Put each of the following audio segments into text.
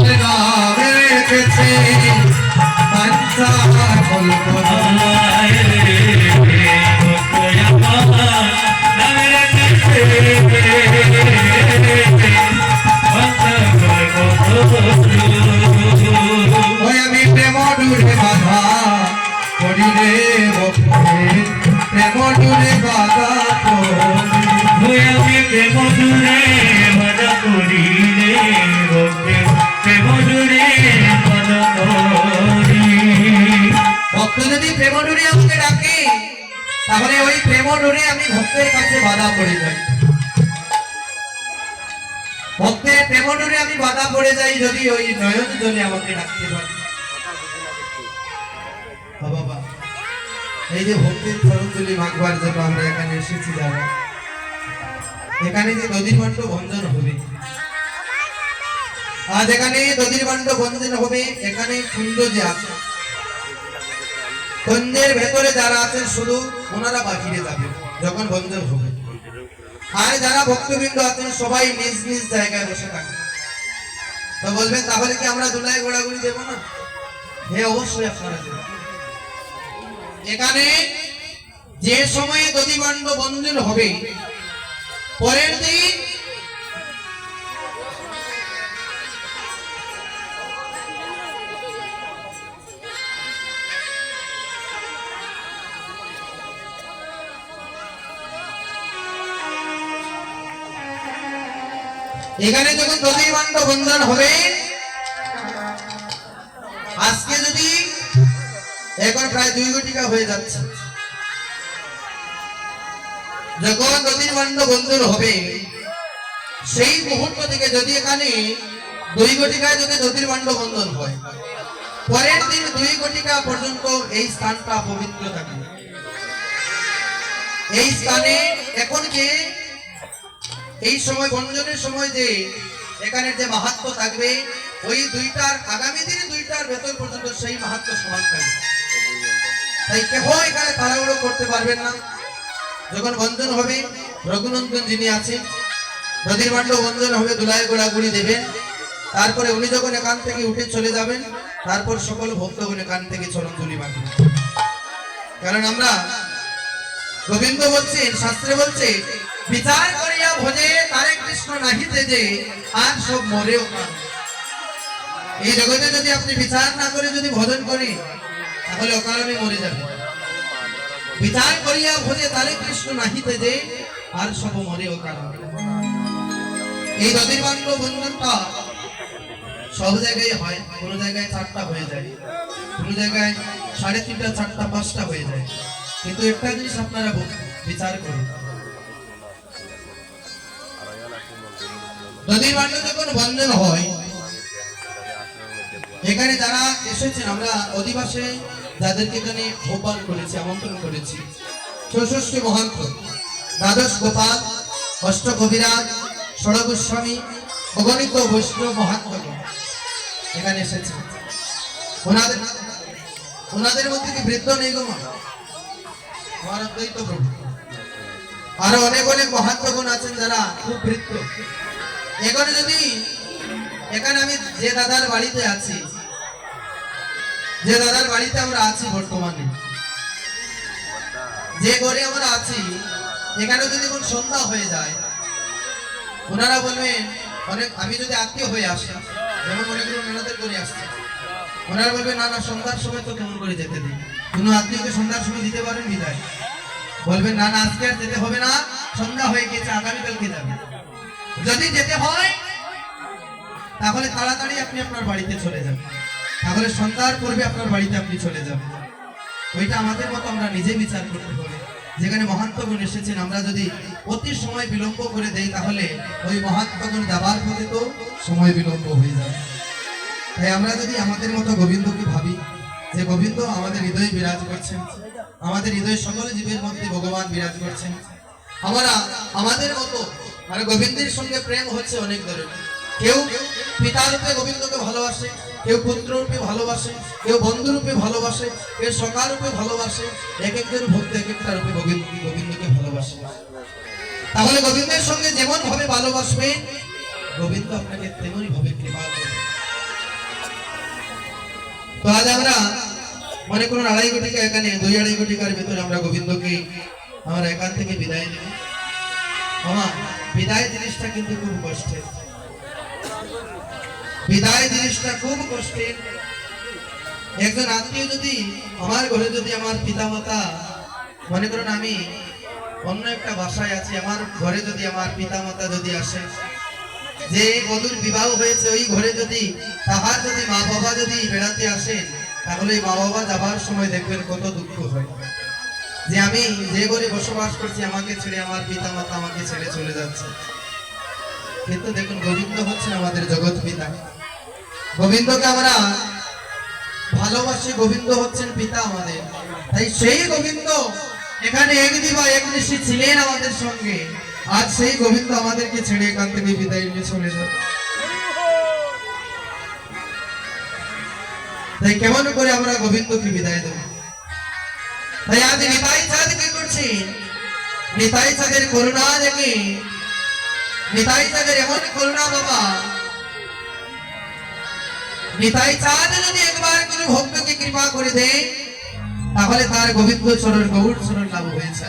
আমার প্রেম ডুরে আমাকে ডাকে, তাহলে ওই প্রেম ডুরে আমি ভক্তের কাছে বাধা পড়ে যাই। ভক্তের প্রেম ডুরে আমি বাধা পড়ে যাই যদি ওই নয়ন জলে আমাকে ডাকতে পারে। এই যে ভক্তির চরণতুলি মাখবার জন্য আমরা এখানে এসেছি যারা। এখানে যে নদীর মান্ড ভঞ্জন হবে, আজ এখানে নদীর মান্ড ভঞ্জন হবে, এখানে কুণ্ড যে আছে কুঞ্জের ভেতরে যারা আছেন, শুধু ওনারা বাহিরে যাবে, যখন ভঞ্জন হবে। আর যারা ভক্তবৃন্দ আছেন, সবাই নিজ নিজ জায়গায় বসে থাকে তো বলবেন, তাহলে কি আমরা দুলাই গোড়াগুড়ি দেবো না? হ্যাঁ অবশ্যই আপনারা দেবেন। এখানে যে সময়ে দধিবাণ্ড বন্ধন হবে, পরের দিন এখানে যখন দধিবাণ্ড বন্ধন হবে, আজকে যদি এখন প্রায় দুই ঘটিকা হয়ে যাচ্ছে, যখন নদীর বন্ধন হবে, সেই মুহূর্ত থেকে যদি এখানে দুই ঘটিকায় যদি মান্ড বন্ধন হয়, পরের দিন দুই ঘটিকা পর্যন্ত এই স্থানটা পবিত্র থাকে। এই স্থানে এখন যে এই সময় বন্ধনের সময় যে এখানে যে মাহাত্ম থাকবে, ওই দুইটার, আগামী দিনে দুইটার ভেতর পর্যন্ত সেই মাহাত্ম সমান থাকবে। তাই কেহ এখানে তাড়াহুড়ো করতে পারবেন না। যখন বন্ধন হবে, রঘুনন্দন যিনি আছেন নদীর মান্ড বন্ধন হবে দুলাই গোড়াগুড়ি দেবেন। তারপরে উনি যখন এখান থেকে উঠে চলে যাবেন, তারপর সকল ভক্তগণ এখান থেকে চরণ তুলি মাঠে কারণ আমরা গোবিন্দ বলছেন শাস্ত্রে বলছে, বিচার করিয়া ভোজে তারে কৃষ্ণ নাহিতে যে আর সব মরেও এই জগতে যদি আপনি বিচার না করে যদি ভজন করেন, তাহলে অকারণে মরে যাবে বিচার করিয়া ভজে তারে কৃষ্ণ নাহিতে যে আর সব মরে অকারণে এই নদীর বন্ধনটা সব জায়গায় হয়, কোনো জায়গায় চারটা হয়ে যায়। কোনো জায়গায় সাড়ে তিনটা, চারটা, পাঁচটা হয়ে যায়। কিন্তু একটা জিনিস আপনারা বিচার করুন নদীর বাণ্য যখন বন্ধন হয়, এখানে যারা এসেছেন, আমরা অধিবাসে যাদেরকে এখানে আহ্বান করেছি, আমন্ত্রণ করেছি, চৌষষ্ঠী মহান্ত, দ্বাদশ গোপাল, অষ্ট কবিরাজ, ষড়গোস্বামী, অগণিত বৈষ্ণব মহাত্মগণ এখানে এসেছেন ওনাদের ওনাদের মধ্যে কি বৃদ্ধ নেই গো মা? প্রভু। আরও অনেক অনেক মহাত্মগণ আছেন যারা, খুব বৃদ্ধ এখানে যদি, এখানে আমি যে দাদার বাড়িতে আছি, যে দাদার বাড়িতে আমরা আছি বর্তমানে, যে ঘরে আমরা আছি এখানে যদি কোন সন্ধ্যা হয়ে যায়, ওনারা বলবেন, অনেক, আমি যদি আত্মীয় হয়ে আসি, যেমন মনে করুন ওনাদের করে আসছি। ওনারা বলবেন, না না, সন্ধ্যার সময় তো কেমন করে যেতে দিই। কোনো আত্মীয়কে সন্ধ্যার সময় দিতে পারেন বিদায় বলবেন, না না, আজকে আর যেতে হবে না। সন্ধ্যা হয়ে গেছে আগামীকালকে যাবে। যদি যেতে হয়, তাহলে তাড়াতাড়ি আপনি আপনার বাড়িতে চলে যাবেন তাহলে সন্ধ্যার পূর্বে আপনার বাড়িতে আপনি চলে যাবেন ওইটা আমাদের মতো আমরা নিজে বিচার করতে হবে। যেখানে মহাত্মগণ এসেছেন, আমরা যদি অতি সময় বিলম্ব করে দেই, তাহলে ওই মহাত্মগণ যাবার পথে তো সময় বিলম্ব হয়ে যাবে। তাই আমরা যদি আমাদের মতো গোবিন্দকে ভাবি যে গোবিন্দ আমাদের হৃদয়ে বিরাজ করছেন, আমাদের হৃদয়ে সকল জীবের মধ্যে ভগবান বিরাজ করছেন। আমরা, আমাদের মতো মানে গোবিন্দের সঙ্গে প্রেম হচ্ছে অনেক ধরনের। কেউ পিতা রূপে গোবিন্দকে ভালোবাসে, কেউ পুত্র রূপে ভালোবাসে, কেউ বন্ধু রূপে ভালোবাসে, কেউ সকাল রূপে ভালোবাসে এক একজন ভক্ত এক একটা রূপে গোবিন্দ, গোবিন্দকে ভালোবাসে। তাহলে গোবিন্দের সঙ্গে যেমন ভাবে ভালোবাসবে, গোবিন্দ আপনাকে তেমনই ভাবে কৃপা করবে। তো আজ আমরা মনে করুন আড়াই কোটি এখানে, দুই আড়াই কোটি ভিতরে আমরা গোবিন্দকে আমরা এখান থেকে বিদায় দেব মামা বিদায় জিনিসটা কিন্তু খুব কষ্টের। বিদায় জিনিসটা খুব কষ্টের। একজন আত্মীয় যদি, আমার ঘরে যদি আমার পিতামাতা, মনে করুন আমি অন্য একটা বাসায় আছি, আমার ঘরে যদি আমার পিতামাতা যদি আসে যে বধুর বিবাহ হয়েছে, ওই ঘরে যদি তাহার যদি মা বাবা যদি বেড়াতে আসেন, তাহলে মা বাবা যাবার সময় দেখবেন কত দুঃখ হয়। যে আমি যে ঘরে বসবাস করছি, আমাকে ছেড়ে আমার পিতা মাতা আমাকে ছেড়ে চলে যাচ্ছে। কিন্তু দেখুন, গোবিন্দ হচ্ছেন আমাদের জগৎ পিতা। গোবিন্দকে আমরা ভালোবাসি, গোবিন্দ হচ্ছেন পিতা আমাদের। তাই সেই গোবিন্দ এখানে এক দিবা, এক ছিলেন আমাদের সঙ্গে। আজ সেই গোবিন্দ আমাদেরকে ছেড়ে এখান থেকে বিদায় নিয়ে চলে যাবে। তাই কেমন করে আমরা গোবিন্দকে বিদায় দেব? তাই আজ নিতাই চাঁদ কি করছি? নিতাই চাঁদের করুণা দেখে। নিতাই চাঁদের এমন করুণা বাবা। নিতাই চাঁদ যদি একবার কোনো ভক্তকে কৃপা করে দেয়, তাহলে তার গোবিন্দ চরণ গৌর চরণ লাভ হয়েছে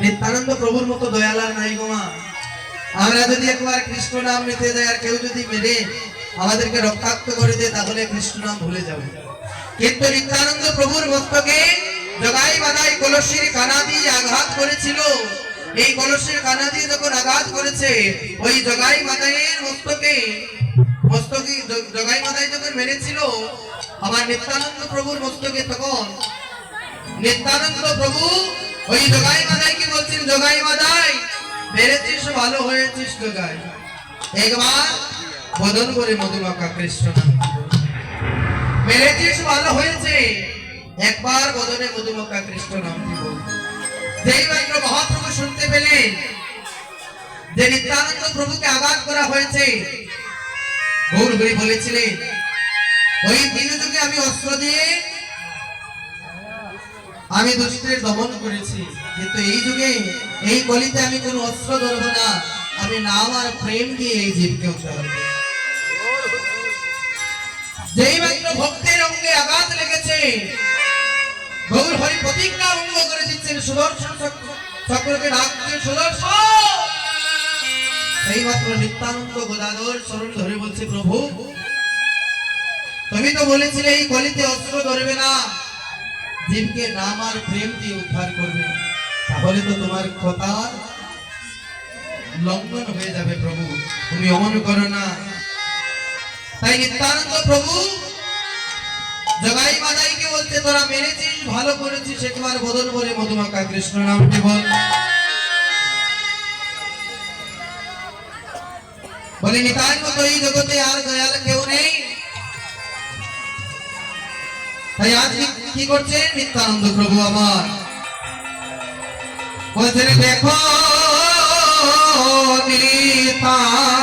নিত্যানন্দ প্রভুর মতো দয়াল নাই গোমা আমরা যদি একবার কৃষ্ণ নাম নিতে যাই আর কেউ যদি মেরে আমাদেরকে রক্তাক্ত করে দেয়, তাহলে কৃষ্ণ নাম ভুলে যাবে। কিন্তু নিত্যানন্দ প্রভুর মস্তকে জগাই বাদাই কলসির কানা দিয়ে আঘাত করেছিল। এই কলসির কানা দিয়ে যখন আঘাত করেছে, ওই জগাই মাদাইয়ের মস্তকে মস্তকে জগাই মাদাই যখন মেরেছিল, আমার নিত্যানন্দ প্রভুর মস্তকে তখন, নিত্যানন্দ প্রভু ওই জগাই মাদাই কি বলছেন, জগাই মাদাই মেরেছিস, ভালো হয়েছিস জগাই। একবার বদন করে মধুমাখা কৃষ্ণ মেরেছিস, ভালো হয়েছে। একবার বদনে মধুমাখা কৃষ্ণ নাম দিব যেই মাত্র মহাপ্রভু পেলেন যে নিত্যানন্দ প্রভুকে আঘাত করা হয়েছে গৌর হরি বলেছিলেন, ওই দিন যুগে আমি অস্ত্র দিয়ে আমি দুষ্টের দমন করেছি, কিন্তু এই যুগে, এই কলিতে আমি কোনো অস্ত্র ধরবো না। আমি নাম আর প্রেম দিয়ে এই জীবকে যেই মাত্র ভক্তের অঙ্গে আঘাত লেগেছে, গৌর হরি প্রতিজ্ঞা ভঙ্গ করে দিচ্ছেন সুদর্শন চক্র- চক্রকে ডাকছেন সুদর্শন সেই মাত্র নিত্যানন্দ গোদাধর চরণ ধরে বলছে, প্রভু, তুমি তো বলেছিলে এই কলিতে অস্ত্র ধরবে না। জীবকে নাম আর প্রেম দিয়ে উদ্ধার করবে। তাহলে তো তোমার কথা লঙ্ঘন হয়ে যাবে, প্রভু। তুমি অমন করো না। তাই নিত্যানন্দ, প্রভু জগাই মাদাইকে বলতে তোরা মেরেছিস, ভালো করেছিস একবার বদল বলে মধুমাকা কৃষ্ণ নামটি বল। বলে, নিতাই মতো এই জগতে আর দয়াল কেউ নেই। তাই আজ কি- কি করছেন নিত্যানন্দ প্রভু আমার। বলছেন দেখো নিতা